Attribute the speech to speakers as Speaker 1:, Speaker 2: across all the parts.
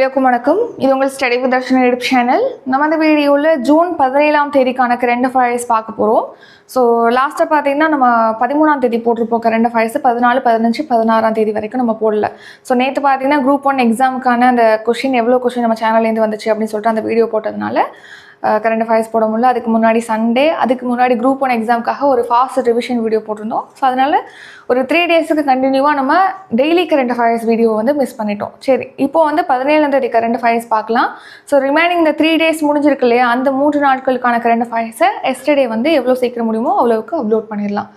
Speaker 1: எல்லோருக்கும் வணக்கம். இது உங்கள் study with Dharshan YouTube channel. நம்ம இந்த வீடியோவில் ஜூன் பதினேழாம் தேதிக்கான கரண்ட் அஃபேர்ஸ் பார்க்க போகிறோம் ஸோ லாஸ்ட்டாக பார்த்தீங்கன்னா நம்ம பதிமூணாம் தேதி போட்டிருப்போம். கரண்ட் அஃபேர்ஸ் பதினாலு பதினஞ்சு பதினாறாம் தேதி வரைக்கும் நம்ம போடல. ஸோ நேற்று பார்த்தீங்கன்னா குரூப் ஒன் எக்ஸாமுக்கான அந்த கொஷின் எவ்வளோ கொஷின் நம்ம சேனல்லேருந்து வந்துச்சு அப்படின்னு சொல்லிட்டு அந்த வீடியோ போட்டதுனால கரண்ட் அஃபேர்ஸ் போட முடியல. அதுக்கு முன்னாடி சண்டே அதுக்கு முன்னாடி குரூப் ஒன் எக்ஸாமுக்காக ஒரு ஃபாஸ்ட் ரிவிஷன் வீடியோ போட்டிருந்தோம். ஸோ அதனால் ஒரு த்ரீ டேஸுக்கு கண்டினியூவாக நம்ம டெய்லி கரண்ட் அஃபேர்ஸ் வீடியோ வந்து மிஸ் பண்ணிட்டோம். சரி இப்போ வந்து பதினேழாந்தேதி கரண்ட் அஃபேர்ஸ் பார்க்கலாம். ஸோ ரிமைனிங் இந்த த்ரீ டேஸ் முடிஞ்சிருக்கு இல்லையா? அந்த மூன்று நாட்களுக்கான கரண்ட் அஃபேர்ஸை எஸ்டர்டே வந்து எவ்வளோ சீக்கிரம் முடியுமோ அவ்வளோவுக்கு அப்லோட் பண்ணிடலாம்.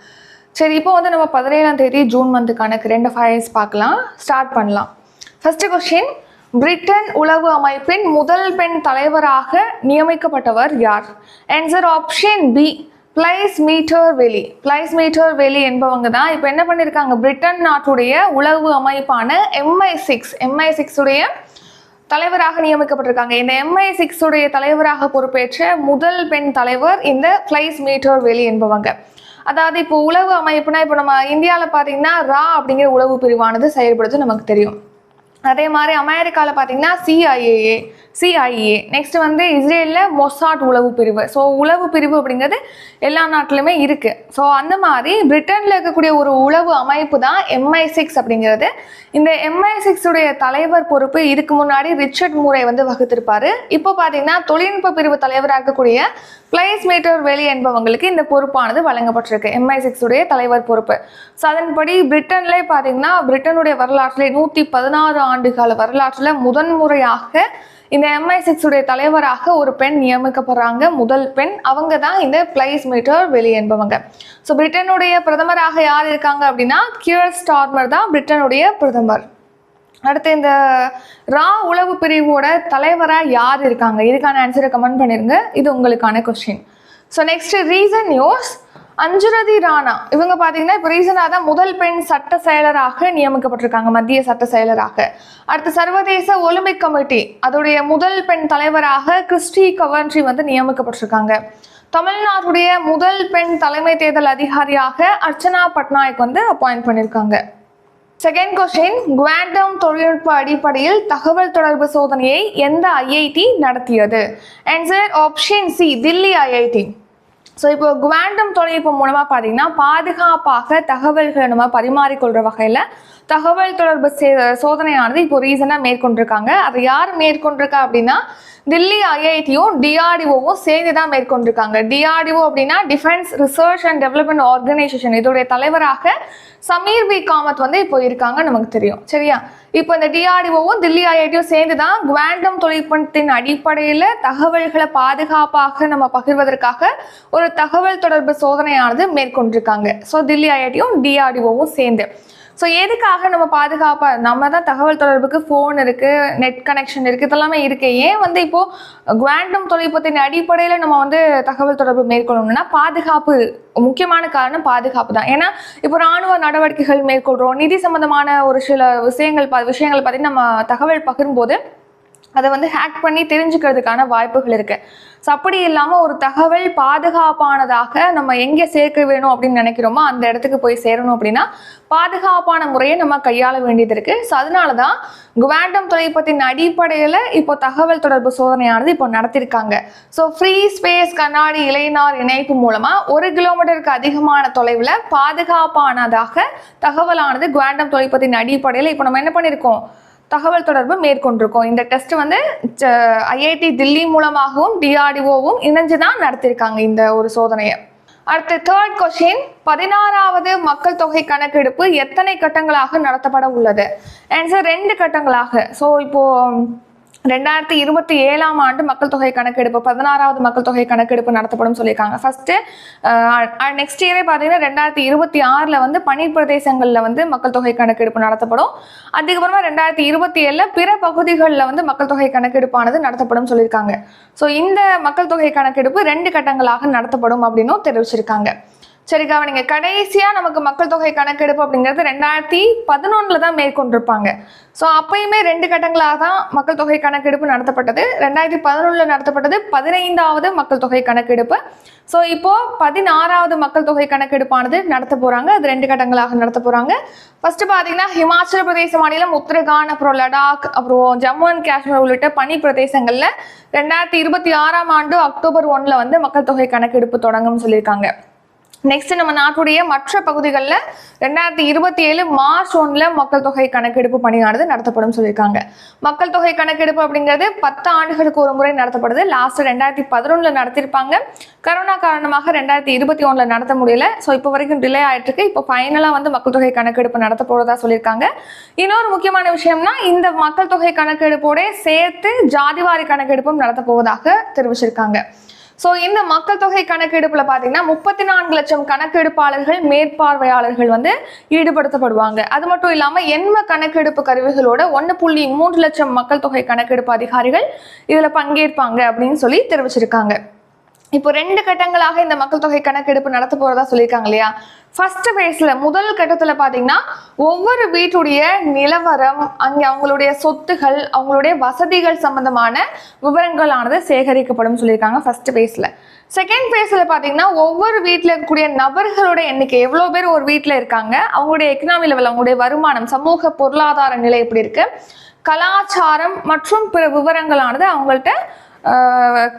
Speaker 1: சரி இப்போ வந்து நம்ம பதினேழாம் தேதி ஜூன் மந்த்துக்கான கரண்ட் அஃபேர்ஸ் பார்க்கலாம். ஸ்டார்ட் பண்ணலாம். ஃபஸ்ட்டு கொஷின் பிரிட்டன் உளவு அமைப்பின் முதல் பெண் தலைவராக நியமிக்கப்பட்டவர் யார்? Answer option B Blaise Metreweli Blaise Metreweli வெளி என்பவங்க தான் இப்போ என்ன பண்ணியிருக்காங்க பிரிட்டன் நாட்டுடைய உளவு அமைப்பான எம்ஐ சிக்ஸ் எம்ஐ சிக்ஸுடைய தலைவராக நியமிக்கப்பட்டிருக்காங்க. இந்த எம்ஐ சிக்ஸ் உடைய தலைவராக பொறுப்பேற்ற முதல் பெண் தலைவர் இந்த பிளைஸ் மீட்டர் வெளி என்பவங்க. அதாவது இப்போ உளவு அமைப்புனா இப்போ நம்ம இந்தியாவில் பார்த்தீங்கன்னா ரா அப்படிங்கிற உளவு பிரிவானது செயல்படுது நமக்கு தெரியும். அதே மாதிரி அமெரிக்காவில் பார்த்தீங்கன்னா சிஐஏஏ சிஐஏ நெக்ஸ்ட் வந்து இஸ்ரேலில் மொசாட் உளவு பிரிவு. ஸோ உளவு பிரிவு அப்படிங்கிறது எல்லா நாட்டிலுமே இருக்குது ஸோ அந்த மாதிரி பிரிட்டனில் இருக்கக்கூடிய ஒரு உளவு அமைப்பு தான் எம்ஐ சிக்ஸ் அப்படிங்கிறது. இந்த எம்ஐ சிக்ஸுடைய தலைவர் பொறுப்பு இதுக்கு முன்னாடி ரிச்சர்ட் மூரை வந்து வகுத்திருப்பார். இப்போ பார்த்தீங்கன்னா தொழில்நுட்ப பிரிவு தலைவராக இருக்கக்கூடிய பிளேஸ் மீட்டர் வெளி என்பவங்களுக்கு இந்த பொறுப்பானது வழங்கப்பட்டிருக்கு. எம்ஐ சிக்ஸுடைய தலைவர் பொறுப்பு. ஸோ அதன்படி பிரிட்டன்லேயே பார்த்தீங்கன்னா பிரிட்டனுடைய வரலாற்றிலே நூற்றி பதினாறு ஆண்டுகால வரலாற்றில் முதன்முறையாக இந்த எம்ஐ சிக்ஸ் உடைய தலைவராக ஒரு பெண் நியமிக்கப்படுறாங்க. முதல் பெண் அவங்க தான் இந்த பிளைஸ் மீட்டர் வெளி என்பவங்க. ஸோ பிரிட்டனுடைய பிரதமராக யார் இருக்காங்க அப்படின்னா கியர் ஸ்டார்மர் தான் பிரிட்டனுடைய பிரதமர். அடுத்து இந்த ரா உளவு பிரிவோட தலைவராக யார் இருக்காங்க? இதுக்கான ஆன்சரை கமெண்ட் பண்ணிருங்க. இது உங்களுக்கான question so next reason news Anjurathi Rana. இவங்க பார்த்தீங்கன்னா இப்போ ரீசனாக தான் முதல் பெண் சட்ட செயலராக நியமிக்கப்பட்டிருக்காங்க மத்திய சட்ட செயலராக. அடுத்து சர்வதேச ஒலிம்பிக் கமிட்டி அதோடைய முதல் பெண் தலைவராக கிறிஸ்டி கவன்ட்ரி வந்து நியமிக்கப்பட்டிருக்காங்க. தமிழ்நாட்டுடைய முதல் பெண் தலைமை தேர்தல் அதிகாரியாக அர்ச்சனா பட்நாயக் வந்து அப்பாயிண்ட் பண்ணியிருக்காங்க செகண்ட் கொஸ்டின் குவாண்டம் தொழில்நுட்ப அடிப்படையில் தகவல் தொடர்பு சோதனையை எந்த ஐஐடி நடத்தியது? Answer option C Delhi IIT so இப்போ குவாண்டம் தொழில்நுட்பம் மூலமாக பார்த்தீங்கன்னா பாதுகாப்பாக தகவல்களை நம்ம பரிமாறிக்கொள்கிற வகையில் தகவல் தொடர்பு சே- சோதனையானது இப்போ ரீசனாக மேற்கொண்டிருக்காங்க. அதை யார் மேற்கொண்டிருக்கா அப்படின்னா தில்லி ஐஐடியும் டிஆர்டிஓவும் சேர்ந்து தான் மேற்கொண்டிருக்காங்க. டிஆர்டிஓ அப்படின்னா defence research and development organisation இதோடைய தலைவராக சமீர் வி. காமத் வந்து இப்போ இருக்காங்க நமக்கு தெரியும். சரியா? இப்போ இந்த டிஆர்டிஓவும் தில்லி ஐஐடியும் சேர்ந்து தான் குவாண்டம் தொழில்நுட்பத்தின் அடிப்படையில் தகவல்களை பாதுகாப்பாக நம்ம பகிர்வதற்காக ஒரு தகவல் தொடர்பு சோதனையானது மேற்கொண்டிருக்காங்க. ஸோ தில்லி ஐஐடியும் டிஆர்டிஓவும் சேர்ந்து. ஸோ எதுக்காக நம்ம பாதுகாப்பாக நம்ம தான் தகவல் தொடர்புக்கு ஃபோன் இருக்குது நெட் கனெக்ஷன் இருக்குது இதெல்லாமே இருக்குது ஏன் வந்து இப்போது குவாண்டம் தொழில்நுட்பத்தின் அடிப்படையில் நம்ம வந்து தகவல் தொடர்பு மேற்கொள்ளணும்னா பாதுகாப்பு முக்கியமான காரணம் பாதுகாப்பு தான். ஏன்னா இப்போ ராணுவ நடவடிக்கைகள் மேற்கொள்கிறோம் நிதி சம்பந்தமான ஒரு சில விஷயங்கள் விஷயங்கள் பற்றி நம்ம தகவல் பகிரும்போது அதை வந்து ஹேக் பண்ணி தெரிஞ்சுக்கிறதுக்கான வாய்ப்புகள் இருக்கு. ஸோ அப்படி இல்லாமல் ஒரு தகவல் பாதுகாப்பானதாக நம்ம எங்கே சேர்க்க வேணும் அப்படின்னு நினைக்கிறோமோ அந்த இடத்துக்கு போய் சேரணும் அப்படின்னா பாதுகாப்பான முறையை நம்ம கையாள வேண்டியது இருக்கு. ஸோ அதனால தான் குவாண்டம் தொழில்நுட்பத்தின் அடிப்படையில் இப்போ தகவல் தொடர்பு சோதனையானது இப்போ நடத்தியிருக்காங்க ஸோ ஃப்ரீ ஸ்பேஸ் கண்ணாடி இளைஞர் இணைப்பு மூலமாக ஒரு கிலோமீட்டருக்கு அதிகமான தொலைவில் பாதுகாப்பானதாக தகவலானது குவாண்டம் தொழில்நுட்பத்தின் அடிப்படையில் இப்போ நம்ம என்ன பண்ணியிருக்கோம் தகவல் தொடர்பு மேற்கொண்டிருக்கோம். இந்த டெஸ்ட் வந்து ஐஐடி தில்லி மூலமாகவும் டிஆர்டிஓவும் இணைஞ்சு தான் நடத்தியிருக்காங்க இந்த ஒரு சோதனையை. அடுத்து தேர்ட் கொஸ்டின் பதினாறாவது மக்கள் தொகை கணக்கெடுப்பு எத்தனை கட்டங்களாக நடத்தப்பட உள்ளது? ஆன்சர் ரெண்டு கட்டங்களாக. ஸோ இப்போ ரெண்டாயிரத்தி இருபத்தி ஏழாம் ஆண்டு மக்கள் தொகை கணக்கெடுப்பு பதினாறாவது மக்கள் தொகை கணக்கெடுப்பு நடத்தப்படும் சொல்லியிருக்காங்க. ஃபர்ஸ்ட் நெக்ஸ்ட் இயரே பார்த்தீங்கன்னா ரெண்டாயிரத்தி இருபத்தி ஆறில் வந்து பனி பிரதேசங்களில் வந்து மக்கள் தொகை கணக்கெடுப்பு நடத்தப்படும். அதுக்கப்புறமா ரெண்டாயிரத்தி இருபத்தி ஏழில் பிற பகுதிகளில் வந்து மக்கள் தொகை கணக்கெடுப்பானது நடத்தப்படும் சொல்லியிருக்காங்க. ஸோ இந்த மக்கள் தொகை கணக்கெடுப்பு ரெண்டு கட்டங்களாக நடத்தப்படும் அப்படின்னும் தெரிவிச்சிருக்காங்க. சரிக்கா நீங்கள் கடைசியாக நமக்கு மக்கள் தொகை கணக்கெடுப்பு அப்படிங்கிறது ரெண்டாயிரத்தி பதினொன்றில் தான் மேற்கொண்டிருப்பாங்க. ஸோ அப்பயுமே ரெண்டு கட்டங்களாக தான் மக்கள் தொகை கணக்கெடுப்பு நடத்தப்பட்டது. ரெண்டாயிரத்தி பதினொன்றில் நடத்தப்பட்டது பதினைந்தாவது மக்கள் தொகை கணக்கெடுப்பு. ஸோ இப்போது பதினாறாவது மக்கள் தொகை கணக்கெடுப்பானது நடத்த போகிறாங்க அது ரெண்டு கட்டங்களாக நடத்த போகிறாங்க ஃபஸ்ட்டு பார்த்தீங்கன்னா ஹிமாச்சல பிரதேச மாநிலம் உத்தரகாண்ட் அப்புறம் லடாக் அப்புறம் ஜம்மு அண்ட் காஷ்மீர் உள்ளிட்ட பனி பிரதேசங்களில் ரெண்டாயிரத்தி இருபத்தி ஆறாம் ஆண்டு அக்டோபர் ஒன்ல வந்து மக்கள் தொகை கணக்கெடுப்பு தொடங்கும்னு சொல்லியிருக்காங்க. நெக்ஸ்ட் நம்ம நாட்டுடைய மற்ற பகுதிகளில் ரெண்டாயிரத்தி இருபத்தி ஏழு மார்ச் ஒன்ல மக்கள் தொகை கணக்கெடுப்பு பணியானது நடத்தப்படும் சொல்லியிருக்காங்க. மக்கள் தொகை கணக்கெடுப்பு அப்படிங்கிறது பத்து ஆண்டுகளுக்கு ஒரு முறை நடத்தப்படுது. லாஸ்ட் ரெண்டாயிரத்தி பதினொன்னுல நடத்திருப்பாங்க கரோனா காரணமாக ரெண்டாயிரத்தி இருபத்தி ஒன்றில் நடத்த முடியல. ஸோ இப்போ வரைக்கும் டிலே ஆயிட்டு இருக்கு இப்போ ஃபைனலாக வந்து மக்கள் தொகை கணக்கெடுப்பு நடத்த போறதா சொல்லியிருக்காங்க. இன்னொரு முக்கியமான விஷயம்னா இந்த மக்கள் தொகை கணக்கெடுப்போட சேர்த்து ஜாதிவாரி கணக்கெடுப்பும் நடத்த போவதாக தெரிவிச்சிருக்காங்க. ஸோ இந்த மக்கள் தொகை கணக்கெடுப்பில் பார்த்தீங்கன்னா முப்பத்தி நான்கு லட்சம் கணக்கெடுப்பாளர்கள் மேற்பார்வையாளர்கள் வந்து ஈடுபடுத்தப்படுவாங்க. அது மட்டும் இல்லாமல் எண்ம கணக்கெடுப்பு கருவிகளோட ஒன்று புள்ளி மூன்று லட்சம் மக்கள் தொகை கணக்கெடுப்பு அதிகாரிகள் இதில் பங்கேற்பாங்க அப்படின்னு சொல்லி தெரிவிச்சிருக்காங்க. இப்போ ரெண்டு கட்டங்களாக இந்த மக்கள் தொகை கணக்கெடுப்பு நடத்த போறதா சொல்லியிருக்காங்க இல்லையா? ஃபர்ஸ்ட் ஃபேஸ்ல முதல் கட்டத்துல பாத்தீங்கன்னா ஒவ்வொரு வீட்டுடைய நிலவரம் அங்கே அவங்களுடைய சொத்துகள் அவங்களுடைய வசதிகள் சம்பந்தமான விவரங்களானது சேகரிக்கப்படும் சொல்லியிருக்காங்க ஃபர்ஸ்ட் ஃபேஸ்ல செகண்ட் ஃபேஸில் பாத்தீங்கன்னா ஒவ்வொரு வீட்டில் இருக்கக்கூடிய நபர்களோட எண்ணிக்கை எவ்வளோ பேர் ஒரு வீட்டில் இருக்காங்க அவங்களுடைய எக்கனாமி லெவல் அவங்களுடைய வருமானம் சமூக பொருளாதார நிலை எப்படி இருக்கு கலாச்சாரம் மற்றும் பிற விவரங்களானது அவங்கள்ட்ட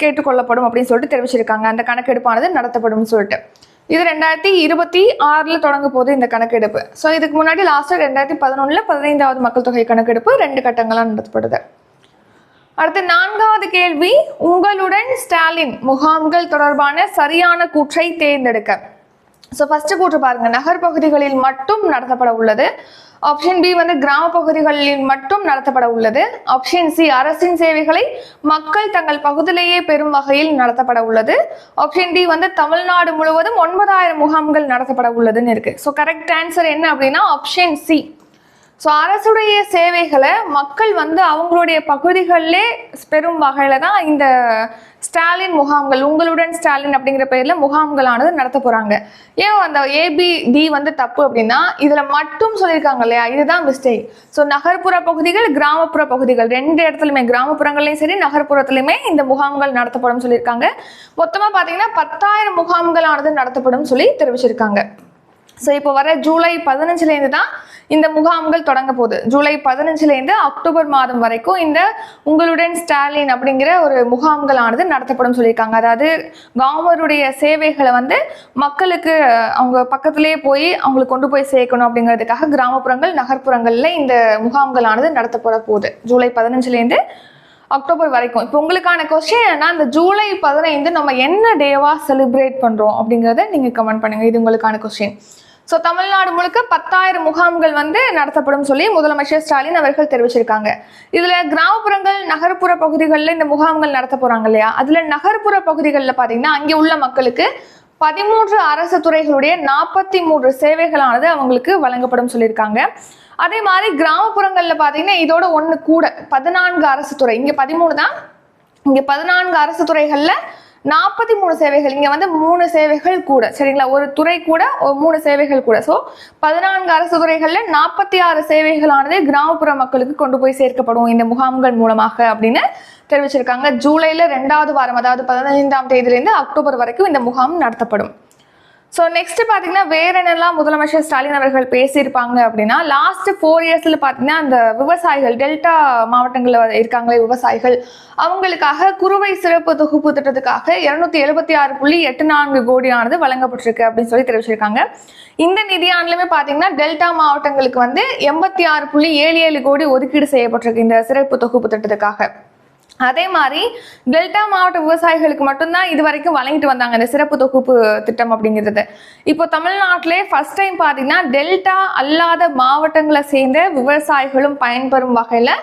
Speaker 1: கேட்டுக்கொள்ளப்படும் அப்படின்னு சொல்லிட்டு தெரிவிச்சிருக்காங்க. அந்த கணக்கெடுப்பானது நடத்தப்படும் சொல்லிட்டு. இது ரெண்டாயிரத்தி இருபத்தி ஆறில் தொடங்க போகுது இந்த கணக்கெடுப்பு. ஸோ இதுக்கு முன்னாடி லாஸ்ட்டாக ரெண்டாயிரத்தி பதினொன்றில் பதினைந்தாவது மக்கள் தொகை கணக்கெடுப்பு ரெண்டு கட்டங்களாக நடத்தப்படுது. அடுத்து நான்காவது கேள்வி உங்களுடன் ஸ்டாலின் முகாம்கள் தொடர்பான சரியான கூற்றை தேர்ந்தெடுக்க. ஸோ ஃபர்ஸ்ட் கூற்று பாருங்க. நகர் பகுதிகளில் மட்டும் நடத்தப்பட உள்ளது. ஆப்ஷன் பி வந்து கிராம பகுதிகளில் மட்டும் நடத்தப்பட உள்ளது. ஆப்ஷன் சி அரசின் சேவைகளை மக்கள் தங்கள் பகுதியிலேயே பெறும் வகையில் நடத்தப்பட உள்ளது. ஆப்ஷன் டி வந்து தமிழ்நாடு முழுவதும் ஒன்பதாயிரம் முகாம்கள் நடத்தப்பட உள்ளதுன்னு இருக்கு. ஸோ கரெக்ட் ஆன்சர் என்ன அப்படின்னா ஆப்ஷன் சி ஸோ அரசுடைய சேவைகளை மக்கள் வந்து அவங்களுடைய பகுதிகளிலே பெறும் வகையில் தான் இந்த ஸ்டாலின் முகாம்கள் உங்களுடன் ஸ்டாலின் அப்படிங்கிற பெயர்ல முகாம்களானது நடத்த போகிறாங்க ஏன் அந்த ஏபி டி வந்து தப்பு அப்படின்னா இதில் மட்டும் சொல்லியிருக்காங்க இல்லையா? இதுதான் மிஸ்டேக் ஸோ நகர்ப்புற பகுதிகள் கிராமப்புற பகுதிகள் ரெண்டு இடத்துலையுமே கிராமப்புறங்கள்லையும் சரி நகர்ப்புறத்துலையுமே இந்த முகாம்கள் நடத்தப்படும் சொல்லியிருக்காங்க. மொத்தமாக பார்த்தீங்கன்னா பத்தாயிரம் முகாம்களானது நடத்தப்படும் சொல்லி தெரிவிச்சிருக்காங்க. ஸோ இப்போ வர ஜூலை பதினஞ்சுலேருந்து தான் இந்த முகாம்கள் தொடங்க போகுது. ஜூலை பதினஞ்சுலேருந்து அக்டோபர் மாதம் வரைக்கும் இந்த உங்களுடன் ஸ்டாலின் அப்படிங்கிற ஒரு முகாம்களானது நடத்தப்படும் சொல்லியிருக்காங்க. அதாவது கவர்மெண்டுடைய சேவைகளை வந்து மக்களுக்கு அவங்க பக்கத்துலேயே போய் அவங்களுக்கு கொண்டு போய் சேர்க்கணும் அப்படிங்கிறதுக்காக கிராமப்புறங்கள் நகர்ப்புறங்களில் இந்த முகாம்களானது நடத்தப்பட போகுது. ஜூலை பதினஞ்சுலேருந்து அக்டோபர் வரைக்கும். இப்போ உங்களுக்கான கொஸ்டின் என்னன்னா இந்த ஜூலை பதினைந்து நம்ம என்ன டேவா செலிப்ரேட் பண்றோம் அப்படிங்கிறத நீங்க கமெண்ட் பண்ணுங்க. இது உங்களுக்கான கொஸ்டின் ஸோ தமிழ்நாடு முழுக்க பத்தாயிரம் முகாம்கள் வந்து நடத்தப்படும் சொல்லி முதலமைச்சர் ஸ்டாலின் அவர்கள் தெரிவிச்சிருக்காங்க. இதில் கிராமப்புறங்கள் நகர்ப்புற பகுதிகளில் இந்த முகாம்கள் நடத்த போகிறாங்க இல்லையா? அதில் நகர்ப்புற பகுதிகளில் பார்த்தீங்கன்னா அங்கே உள்ள மக்களுக்கு பதிமூன்று அரசு துறைகளுடைய நாற்பத்தி மூன்று சேவைகளானது அவங்களுக்கு வழங்கப்படும் சொல்லியிருக்காங்க. அதே மாதிரி கிராமப்புறங்களில் பார்த்தீங்கன்னா இதோட ஒன்று கூட பதினான்கு அரசு துறை. இங்கே பதிமூணு தான். இங்கே பதினான்கு அரசு துறைகளில் நாற்பத்தி மூணு சேவைகள். இங்கே வந்து மூணு சேவைகள் கூட. சரிங்களா? ஒரு துறை கூட ஒரு மூணு சேவைகள் கூட. ஸோ பதினான்கு அரசு துறைகளில் நாற்பத்தி ஆறு சேவைகளானது கிராமப்புற மக்களுக்கு கொண்டு போய் சேர்க்கப்படும் இந்த முகாம்கள் மூலமாக அப்படின்னு தெரிவிச்சிருக்காங்க. ஜூலையில் ரெண்டாவது வாரம் அதாவது பதினைந்தாம் தேதியிலேருந்து அக்டோபர் வரைக்கும் இந்த முகாம் நடத்தப்படும். ஸோ நெக்ஸ்ட் பார்த்தீங்கன்னா வேற என்னெல்லாம் முதலமைச்சர் ஸ்டாலின் அவர்கள் பேசியிருப்பாங்க அப்படின்னா லாஸ்ட் ஃபோர் இயர்ஸில் பார்த்தீங்கன்னா அந்த விவசாயிகள் டெல்டா மாவட்டங்களில் இருக்காங்களே விவசாயிகள் அவங்களுக்காக குறுவை சிறப்பு தொகுப்பு திட்டத்துக்காக இருநூத்தி எழுபத்தி ஆறு புள்ளி எட்டு நான்கு கோடியானது வழங்கப்பட்டிருக்கு அப்படின்னு சொல்லி தெரிவிச்சிருக்காங்க. இந்த நிதியாண்டுலுமே பார்த்தீங்கன்னா டெல்டா மாவட்டங்களுக்கு வந்து எண்பத்தி ஆறு புள்ளி ஏழு ஏழு கோடி ஒதுக்கீடு செய்யப்பட்டிருக்கு இந்த சிறப்பு தொகுப்பு திட்டத்துக்காக. அதே மாதிரி டெல்டா மாவட்ட விவசாயிகளுக்கு மட்டும்தான் இது வரைக்கும் வழங்கிட்டு வந்தாங்க இந்த சிறப்பு தொகுப்பு திட்டம் அப்படிங்கிறது. இப்போ தமிழ்நாட்டிலே ஃபர்ஸ்ட் டைம் பார்த்தீங்கன்னா டெல்டா அல்லாத மாவட்டங்களை சேர்ந்த விவசாயிகளும் பயன்பெறும் வகையில்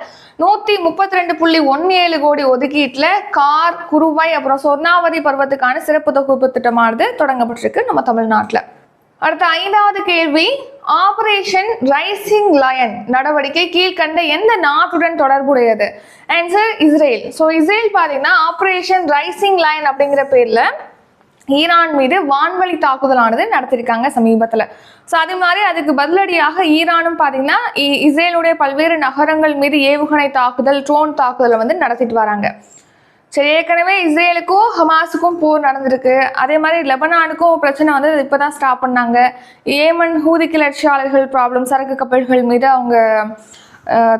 Speaker 1: நூற்றி முப்பத்தி ரெண்டு புள்ளி ஒன்று ஏழு கோடி ஒதுக்கீட்டில் கார் குருவாய் அப்புறம் சொர்ணாவதி பருவத்துக்கான சிறப்பு தொகுப்பு திட்டமானது தொடங்கப்பட்டிருக்கு நம்ம தமிழ்நாட்டில். அடுத்த ஐந்தாவது கேள்வி ஆபரேஷன் ரைசிங் லயன் நடவடிக்கை கீழ்கண்ட எந்த நாட்டுடன் தொடர்புடையது? ஆன்சர் இஸ்ரேல் ஸோ இஸ்ரேல் பார்த்தீங்கன்னா ஆபரேஷன் ரைசிங் லயன் அப்படிங்கிற பேர்ல ஈரான் மீது வான்வழி தாக்குதலானது நடத்திருக்காங்க சமீபத்தில். ஸோ அது மாதிரி அதுக்கு பதிலடியாக ஈரானும் பார்த்தீங்கன்னா இ- இஸ்ரேலுடைய பல்வேறு நகரங்கள் மீது ஏவுகணை தாக்குதல் ட்ரோன் தாக்குதலை வந்து நடத்திட்டு வராங்க. சரி ஏற்கனவே இஸ்ரேலுக்கும் ஹமாஸுக்கும் போர் நடந்திருக்கு. அதே மாதிரி லெபனானுக்கும் பிரச்சனை வந்து இப்போ தான் ஸ்டாப் பண்ணாங்க. ஏமன் ஹூதி கிளர்ச்சியாளர்கள் ப்ராப்ளம் சரக்கு கப்பல்கள் மீது அவங்க